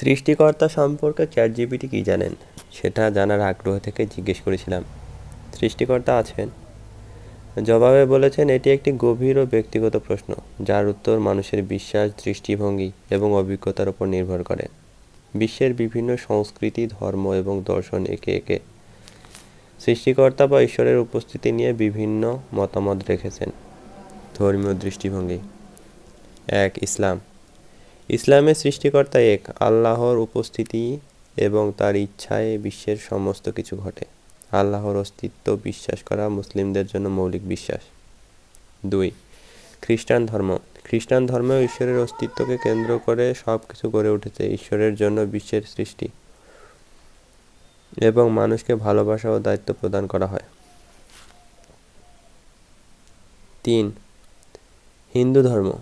সৃষ্টিকর্তা সম্পর্কে chat GPT কী জানেন? সেটা জানার আগ্রহ থেকে জিজ্ঞেস করেছিলাম। সৃষ্টিকর্তা আছেন? জবাবে বলেছেন, এটি একটি গভীর ও ব্যক্তিগত প্রশ্ন, যার উত্তর মানুষের বিশ্বাস, দৃষ্টিভঙ্গি এবং অভিজ্ঞতার উপর নির্ভর করে। বিশ্বের বিভিন্ন সংস্কৃতি, ধর্ম এবং দর্শন একে একে। সৃষ্টিকর্তা বা ঈশ্বরের উপস্থিতি নিয়ে বিভিন্ন মতামত রেখেছেন। ধর্মীয় দৃষ্টিভঙ্গি। এক, ইসলাম। ইসলামের সৃষ্টিকর্তা এক, আল্লাহর উপস্থিতি এবং তার ইচ্ছায় বিশ্বের সমস্ত কিছু ঘটে। আল্লাহর অস্তিত্ব বিশ্বাস করা মুসলিমদের জন্য মৌলিক বিশ্বাস। দুই, খ্রিস্টান ধর্ম। খ্রিস্টান ধর্মেও ঈশ্বরের অস্তিত্বকে কেন্দ্র করে সব কিছু গড়ে উঠেছে, ঈশ্বরের জন্য বিশ্বের সৃষ্টি এবং মানুষকে ভালোবাসা ও দায়িত্ব প্রদান করা হয়। তিন, হিন্দু ধর্ম।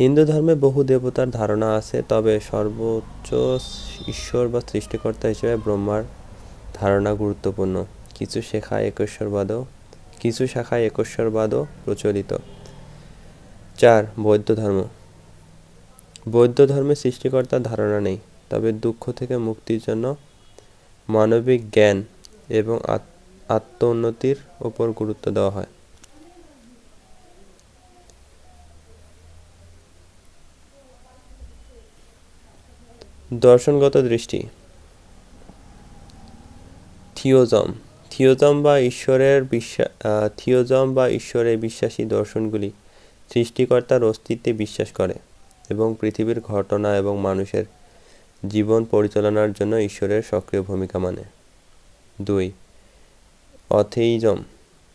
হিন্দু ধর্মে বহু দেবতার ধারণা আছে, তবে সর্বোচ্চ ঈশ্বর বা সৃষ্টিকর্তা হিসেবে ব্রহ্মার ধারণা গুরুত্বপূর্ণ। কিছু শেখায় একশ্বরবাদও, কিছু শাখায় একশ্বরবাদও প্রচলিত। চার, বৌদ্ধ ধর্ম। বৌদ্ধ ধর্মে সৃষ্টিকর্তার ধারণা নেই, তবে দুঃখ থেকে মুক্তির জন্য মানবিক জ্ঞান এবং আত্ম উন্নতির ওপর গুরুত্ব দেওয়া হয়। দর্শনগত দৃষ্টি। থিওজম। থিওজম বা ঈশ্বরের বিশ্বাস থিওজম বা ঈশ্বরে বিশ্বাসী দর্শনগুলি সৃষ্টিকর্তার অস্তিত্বে বিশ্বাস করে এবং পৃথিবীর ঘটনা এবং মানুষের জীবন পরিচালনার জন্য ঈশ্বরের সক্রিয় ভূমিকা মানে। দুই, অথেইজম।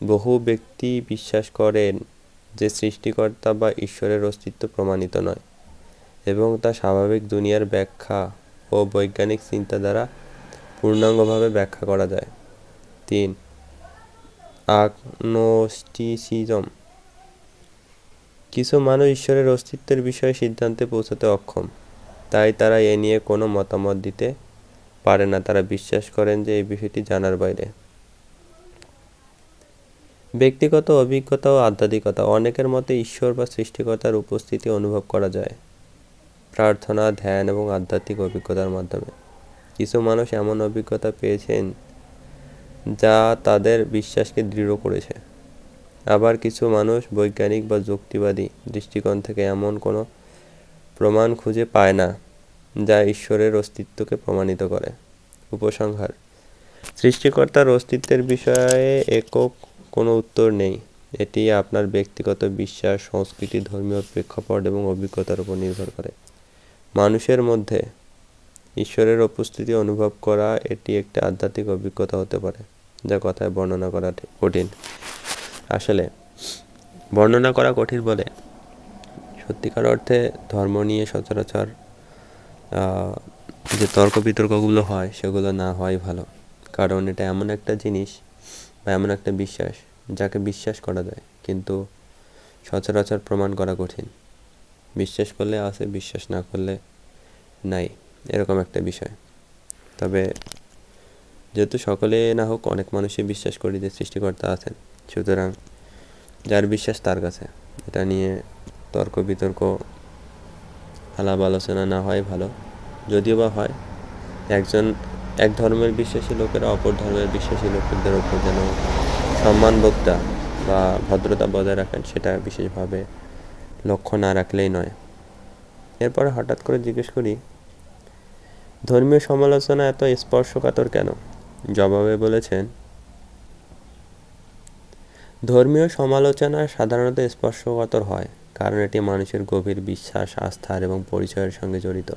বহু ব্যক্তি বিশ্বাস করেন যে সৃষ্টিকর্তা বা ঈশ্বরের অস্তিত্ব প্রমাণিত নয়। এবং তা স্বাভাবিক দুনিয়ার ব্যাখ্যা ও বৈজ্ঞানিক চিন্তা দ্বারা পূর্ণাঙ্গভাবে ব্যাখ্যা করা যায়। তিন, আগনোস্টিসিজম। কিছু মানুষ ঈশ্বরের অস্তিত্বের বিষয়ে সিদ্ধান্তে পৌঁছাতে অক্ষম, তাই তারা এ নিয়ে কোনো মতামত দিতে পারে না। তারা বিশ্বাস করেন যে এই বিষয়টি জানার বাইরে। ব্যক্তিগত অভিজ্ঞতা ও আধ্যাত্মিকতা, অনেকের মতে ঈশ্বর বা সৃষ্টিকর্তার উপস্থিতি অনুভব করা যায়। প্রার্থনা, ধ্যান এবং আধ্যাত্মিক অভিজ্ঞতার মাধ্যমে। কিছু মানুষ এমন অভিজ্ঞতা পেয়েছেন যা তাদের বিশ্বাসকে দৃঢ় করেছে। আবার কিছু মানুষ বৈজ্ঞানিক বা যুক্তিবাদী দৃষ্টিকোণ থেকে এমন কোনো প্রমাণ খুঁজে পায় না যা ঈশ্বরের অস্তিত্বকে প্রমাণিত করে। উপসংহার। সৃষ্টিকর্তার অস্তিত্বের বিষয়ে একক কোনো উত্তর নেই। এটি আপনার ব্যক্তিগত বিশ্বাস, সংস্কৃতি, ধর্মীয় প্রেক্ষাপট এবং অভিজ্ঞতার উপর নির্ভর করে। মানুষের মধ্যে ঈশ্বরের উপস্থিতি অনুভব করা এটি একটি আধ্যাত্মিক অভিজ্ঞতা হতে পারে। যা কথায় বর্ণনা করা কঠিন। আসলে বর্ণনা করা কঠিন বলে সত্যিকার অর্থে ধর্ম নিয়ে সচরাচর যে তর্ক বিতর্কগুলো হয় সেগুলো না হওয়াই ভালো। কারণ এটা এমন একটা জিনিস বা এমন একটা বিশ্বাস যাকে বিশ্বাস করা যায়। কিন্তু সচরাচর প্রমাণ করা কঠিন। বিশ্বাস করলে আছে, বিশ্বাস না করলে নাই, এরকম একটা বিষয়। তবে যেহেতু সকলে না হোক, অনেক মানুষই বিশ্বাস করি যে সৃষ্টিকর্তা আছেন। সুতরাং যার বিশ্বাস তার কাছে। এটা নিয়ে তর্ক বিতর্ক, আলাপ আলোচনা না হয় ভালো। যদিও বা হয়, একজন, এক ধর্মের বিশ্বাসী লোকেরা অপর ধর্মের বিশ্বাসী লোকদের ওপর যেন সম্মানবোধটা বা ভদ্রতা বজায় রাখেন, সেটা বিশেষভাবে লক্ষ্য না রাখলেই নয়। এরপরে হঠাৎ করে জিজ্ঞেস করি, ধর্মীয় সমালোচনা এত স্পর্শকাতর কেন? জবাবে বলেছেন, ধর্মীয় সমালোচনা সাধারণত স্পর্শকাতর হয়, কারণ এটি মানুষের গভীর বিশ্বাস আস্থার এবং পরিচয়ের সঙ্গে জড়িত।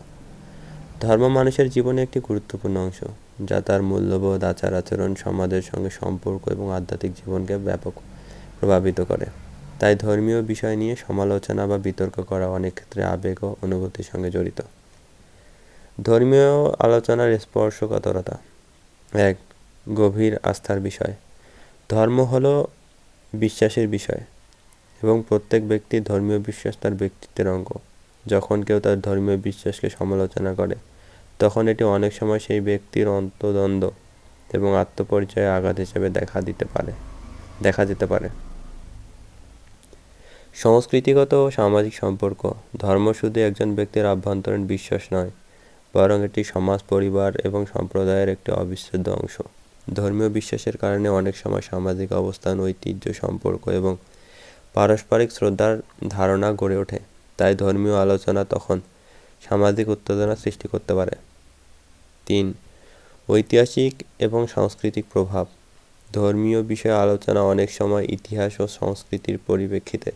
ধর্ম মানুষের জীবনে একটি গুরুত্বপূর্ণ অংশ, যা তার মূল্যবোধ আচার আচরণ সমাজের সঙ্গে সম্পর্ক এবং আধ্যাত্মিক জীবনকে ব্যাপক প্রভাবিত করে। তাই ধর্মীয় বিষয় নিয়ে সমালোচনা বা বিতর্ক করা অনেক ক্ষেত্রে আবেগ ও অনুভূতির সঙ্গে জড়িত। ধর্মীয় আলোচনার স্পর্শকাতরতা। এক, গভীর আস্থার বিষয়। ধর্ম হলো বিশ্বাসের বিষয় এবং প্রত্যেক ব্যক্তির ধর্মীয় বিশ্বাস তার ব্যক্তিত্বের অঙ্গ। যখন কেউ তার ধর্মীয় বিশ্বাসকে সমালোচনা করে, তখন এটি অনেক সময় সেই ব্যক্তির অন্তদ্বন্দ্ব এবং আত্মপরিচয়ে আঘাত হিসেবে দেখা দিতে পারে, দেখা যেতে পারে। সংস্কৃতিগত ও সামাজিক সম্পর্ক। ধর্ম শুধু একজন ব্যক্তির আভ্যন্তরীণ বিশ্বাস নয়, বরং এটি সমাজ, পরিবার এবং সম্প্রদায়ের একটি অবিচ্ছেদ্য অংশ। ধর্মীয় বিশ্বাসের কারণে অনেক সময় সামাজিক অবস্থান, ঐতিহ্য, সম্পর্ক এবং পারস্পরিক শ্রদ্ধার ধারণা গড়ে ওঠে, তাই ধর্মীয় আলোচনা তখন সামাজিক উত্তেজনা সৃষ্টি করতে পারে। তিন, ঐতিহাসিক এবং সাংস্কৃতিক প্রভাব। ধর্মীয় বিষয়ে আলোচনা অনেক সময় ইতিহাস ও সংস্কৃতির পরিপ্রেক্ষিতে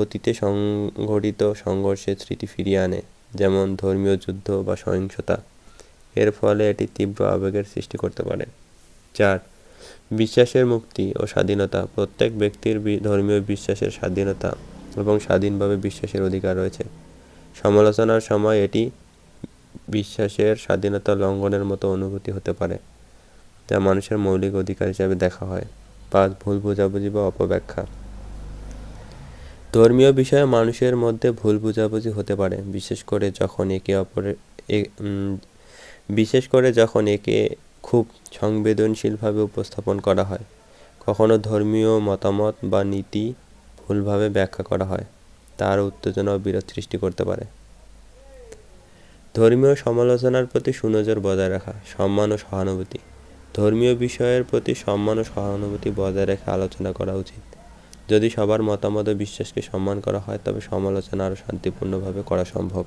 অতীতে সংঘটিত সংঘর্ষের স্মৃতি ফিরিয়ে আনে, যেমন ধর্মীয় যুদ্ধ বা সহিংসতা। এর ফলে এটি তীব্র আবেগের সৃষ্টি করতে পারে। চার, বিশ্বাসের মুক্তি ও স্বাধীনতা। প্রত্যেক ব্যক্তির ধর্মীয় বিশ্বাসের স্বাধীনতা এবং স্বাধীনভাবে বিশ্বাসের অধিকার রয়েছে। সমালোচনার সময় এটি বিশ্বাসের স্বাধীনতা লঙ্ঘনের মতো অনুভূতি হতে পারে, যা মানুষের মৌলিক অধিকার হিসাবে দেখা হয়। পাঁচ, ভুল বোঝাবুঝি বা অপব্যাখ্যা। ধর্মীয় বিষয়ে মানুষের মধ্যে ভুল বোঝাবুঝি হতে পারে, বিশেষ করে যখন একে অপরের বিশেষ করে যখন একে খুব সংবেদনশীলভাবে উপস্থাপন করা হয়। কখনো ধর্মীয় মতামত বা নীতি ভুলভাবে ব্যাখ্যা করা হয়, তার উত্তেজনা ও বিরোধ সৃষ্টি করতে পারে। ধর্মীয় সমালোচনার প্রতি সুনজর বজায় রাখা, সম্মান ও সহানুভূতি। ধর্মীয় বিষয়ের প্রতি সম্মান ও সহানুভূতি বজায় রেখে আলোচনা করা উচিত। যদি সবার মতামত ও বিশ্বাসকে সম্মান করা হয়, তবে সমালোচনা আরও শান্তিপূর্ণভাবে করা সম্ভব।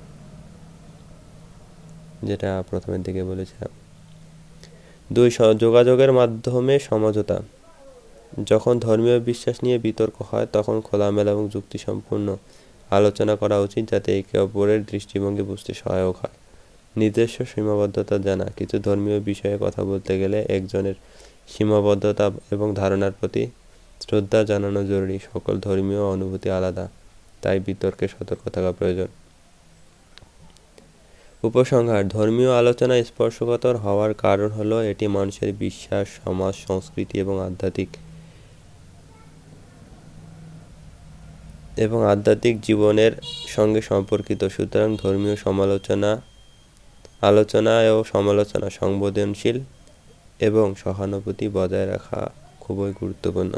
যেটা প্রথমের দিকে বলেছিলাম। দুই যোগাযোগের মাধ্যমে সমঝোতা। যখন ধর্মীয় বিশ্বাস নিয়ে বিতর্ক হয়, তখন খোলামেলা এবং যুক্তিসম্পূর্ণ আলোচনা করা উচিত যাতে একে অপরের দৃষ্টিভঙ্গি বুঝতে সহায়ক হয়। নিজস্ব সীমাবদ্ধতা জানা। কিছু ধর্মীয় বিষয়ে কথা বলতে গেলে একজনের সীমাবদ্ধতা এবং ধারণার প্রতি শ্রদ্ধা জানানো জরুরি, সকল ধর্মীয় অনুভূতি আলাদা, তাই বিতর্কে সতর্ক থাকা প্রয়োজন। উপসংহার, ধর্মীয় আলোচনা স্পর্শকাতর হওয়ার কারণ হলো এটি মানুষের বিশ্বাস, সমাজ, সংস্কৃতি এবং আধ্যাত্মিক এবং আধ্যাত্মিক জীবনের সঙ্গে সম্পর্কিত। সুতরাং ধর্মীয় সমালোচনা, আলোচনা ও সমালোচনা সংবেদনশীল এবং সহানুভূতি বজায় রাখা খুবই গুরুত্বপূর্ণ।